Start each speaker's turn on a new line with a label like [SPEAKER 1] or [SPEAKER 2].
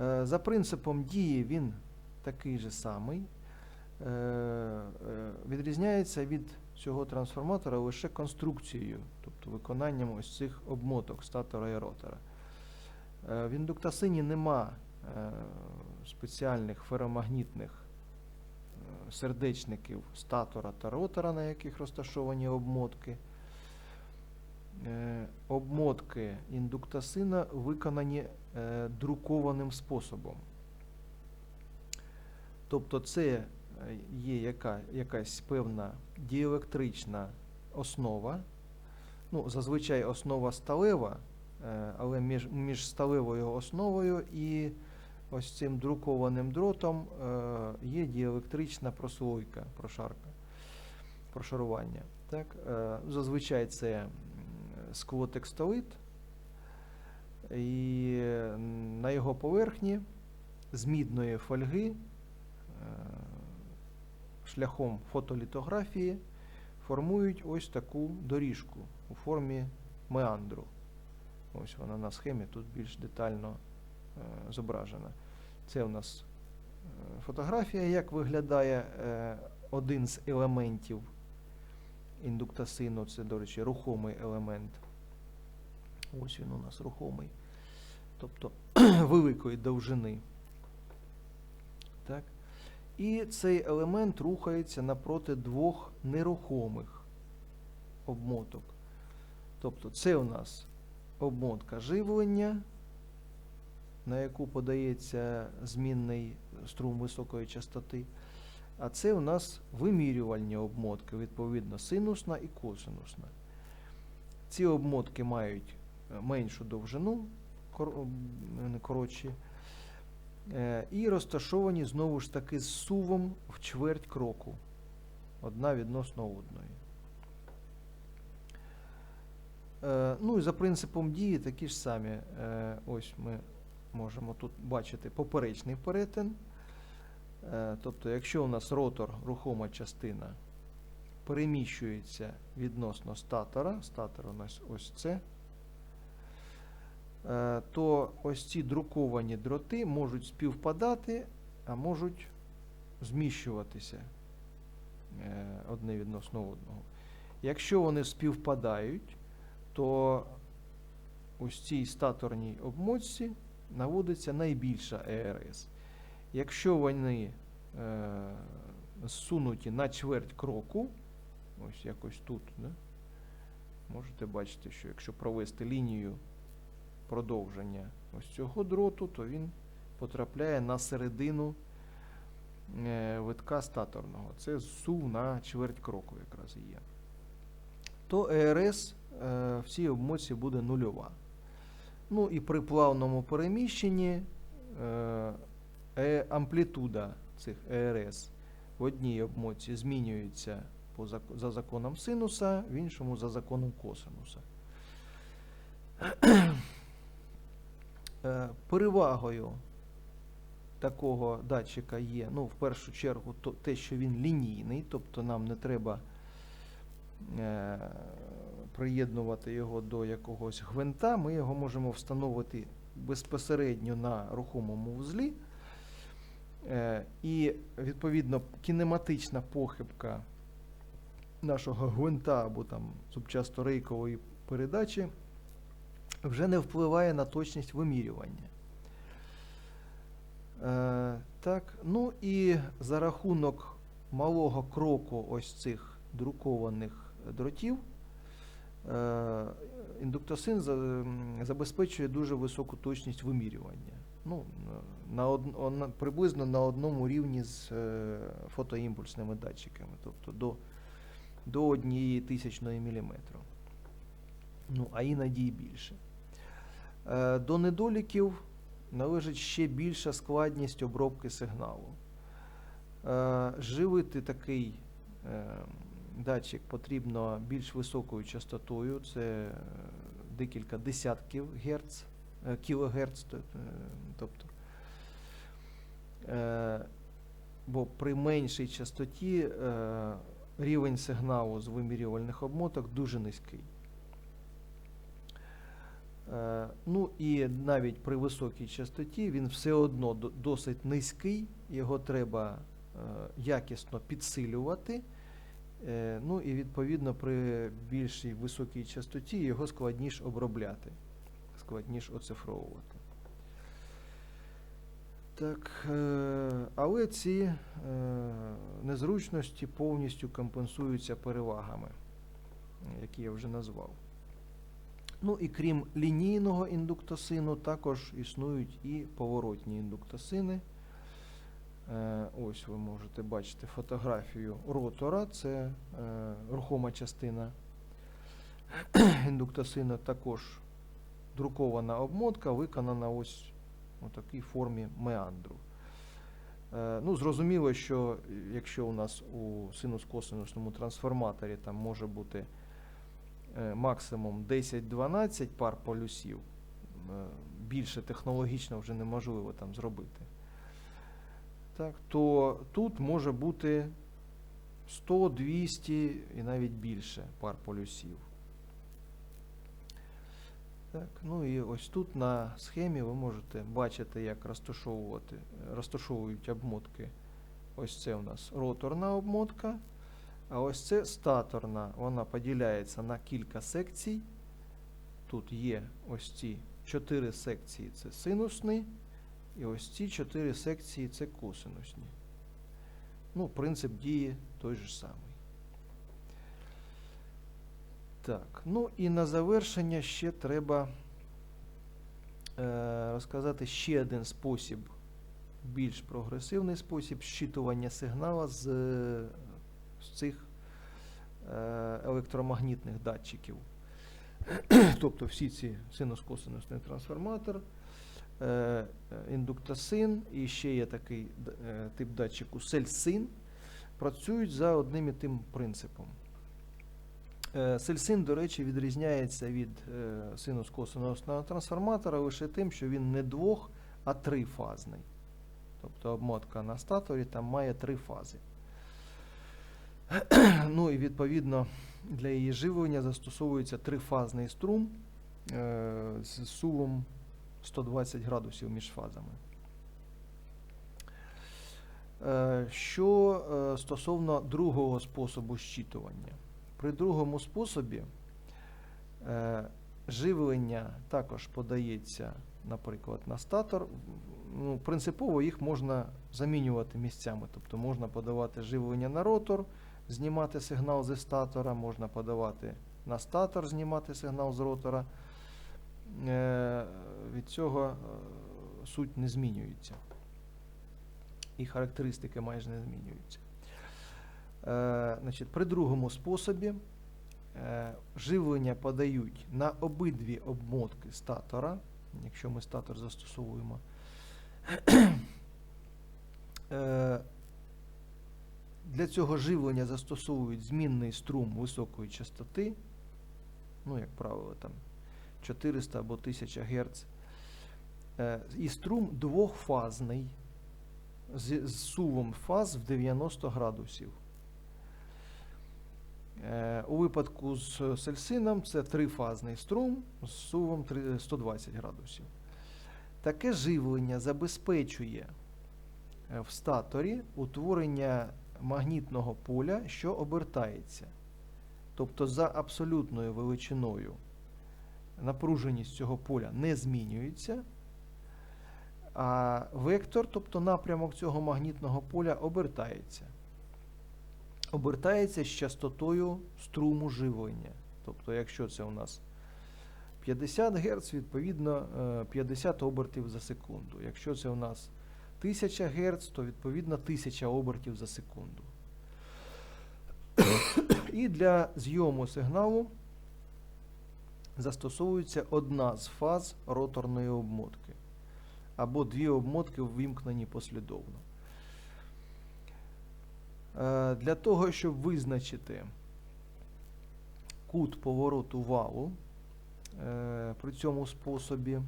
[SPEAKER 1] Е, За принципом дії він такий же самий. Е, е, Відрізняється від цього трансформатора лише конструкцією, тобто виконанням ось цих обмоток статора і ротора. В індуктасині нема спеціальних феромагнітних сердечників статора та ротора, на яких розташовані обмотки. Е, Обмотки індуктасина виконані е, друкованим способом. Тобто це е, є яка, якась певна діелектрична основа. Ну, зазвичай основа сталева, але між, між сталевою основою і ось цим друкованим дротом є діелектрична прослойка, прошарка, прошарування. Так? Зазвичай це склотекстолит, і на його поверхні з мідної фольги е, шляхом фотолітографії формують ось таку доріжку у формі меандру. Ось вона на схемі тут більш детально е, зображена. Це у нас е, фотографія, як виглядає один з елементів індуктасину. Це, до речі, рухомий елемент. Ось він у нас рухомий. Тобто великої довжини. Так. І цей елемент рухається напроти двох нерухомих обмоток. Тобто це у нас обмотка живлення, на яку подається змінний струм високої частоти. А це у нас вимірювальні обмотки, відповідно, синусна і косинусна. Ці обмотки мають е, меншу довжину, коротші, Е, і розташовані знову ж таки з сувом в чверть кроку. Одна відносно одної. Е, Ну і за принципом дії такі ж самі. Ось ми можемо тут бачити поперечний перетин. Е, Тобто, якщо у нас ротор, рухома частина, переміщується відносно статора, статор у нас ось це, е, то ось ці друковані дроти можуть співпадати, а можуть зміщуватися е, одне відносно одного. Якщо вони співпадають, то ось цій статорній обмотці наводиться найбільша ЕРС. Якщо вони е, зсунуті на чверть кроку, ось якось тут, да, можете бачити, що якщо провести лінію продовження ось цього дроту, то він потрапляє на середину е, витка статорного. Це сув на чверть кроку якраз є. То ЕРС е, в цій обмотці буде нульова. Ну і при плавному переміщенні е, е, амплітуда цих ЕРС в одній обмотці змінюється за законом синуса, в іншому за законом косинуса. Е, Перевагою такого датчика є, ну, в першу чергу, то, те, що він лінійний, тобто нам не треба е, приєднувати його до якогось гвинта, ми його можемо встановити безпосередньо на рухомому вузлі. Е, і, відповідно, кінематична похибка нашого гвинта або там зубчасто-рейкової передачі вже не впливає на точність вимірювання. Е, так, ну і за рахунок малого кроку ось цих друкованих дротів, е, індуктосин забезпечує дуже високу точність вимірювання. Ну, на од, приблизно на одному рівні з е, фотоімпульсними датчиками, тобто до, до однієї тисячної міліметру. Ну, а іноді і більше. Е, До недоліків належить ще більша складність обробки сигналу. Е, Живити такий датчик потрібно більш високою частотою, це декілька десятків герц, е, кілогерц, е, тобто. Е, Бо при меншій частоті рівень сигналу з вимірювальних обмоток дуже низький. Ну і навіть при високій частоті він все одно досить низький, його треба якісно підсилювати. Ну і відповідно при більшій високій частоті його складніше обробляти, складніше оцифровувати. Так, е, але ці е, незручності повністю компенсуються перевагами, які я вже назвав. Ну і крім лінійного індуктосину, також існують і поворотні індуктосини. Е, Ось ви можете бачити фотографію ротора, це рухома частина індуктосину, також друкована обмотка, виконана ось у такій формі меандру. Е, Ну, зрозуміло, що якщо у нас у синус-косинусному трансформаторі там може бути е, максимум 10-12 пар полюсів, е, більше технологічно вже неможливо там зробити, так, то тут може бути 100, 200 і навіть більше пар полюсів. Так, ну і ось тут на схемі ви можете бачити, як розташовувати, розташовують обмотки. Ось це у нас роторна обмотка, а ось це статорна. Вона поділяється на кілька секцій. Тут є ось ці чотири секції це синусні, і ось ці чотири секції це косинусні. Ну, принцип дії той же самий. Так, ну і на завершення ще треба е, розказати ще один спосіб, більш прогресивний спосіб щитування сигнала з, е, з цих е, електромагнітних датчиків. тобто всі ці синус-косинусний трансформатор, е, індуктосин і ще є такий е, тип датчику сельсин, працюють за одним і тим принципом. Е, Сельсин, до речі, відрізняється від е, синус-косинусного трансформатора лише тим, що він не двох, а трифазний. Тобто обмотка на статорі там має три фази. ну і відповідно для її живлення застосовується трифазний струм е, з сувом 120 градусів між фазами. Що стосовно другого способу щитування. При другому способі е, живлення також подається, наприклад, на статор. Ну, принципово їх можна замінювати місцями. Тобто можна подавати живлення на ротор, знімати сигнал зі статора, можна подавати на статор, знімати сигнал з ротора. Е, від цього е, суть не змінюється. І характеристики майже не змінюються. Е, значить, при другому способі е, живлення подають на обидві обмотки статора, якщо ми статор застосовуємо. Е, для цього живлення застосовують змінний струм високої частоти, ну, як правило, там 400 або 1000 Гц. І струм двохфазний з сувом фаз в 90 градусів. Е, У випадку з сельсином це трифазний струм з сувом 120 градусів. Таке живлення забезпечує е, в статорі утворення магнітного поля, що обертається. Тобто за абсолютною величиною напруженість цього поля не змінюється, а вектор, тобто напрямок цього магнітного поля, обертається. Обертається з частотою струму живлення. Тобто, якщо це у нас 50 Гц, відповідно е, 50 обертів за секунду. Якщо це у нас 1000 Гц, то відповідно 1000 обертів за секунду. І для зйому сигналу застосовується одна з фаз роторної обмотки. Або дві обмотки ввімкнені послідовно. Е, Для того, щоб визначити кут повороту валу е, при цьому способі,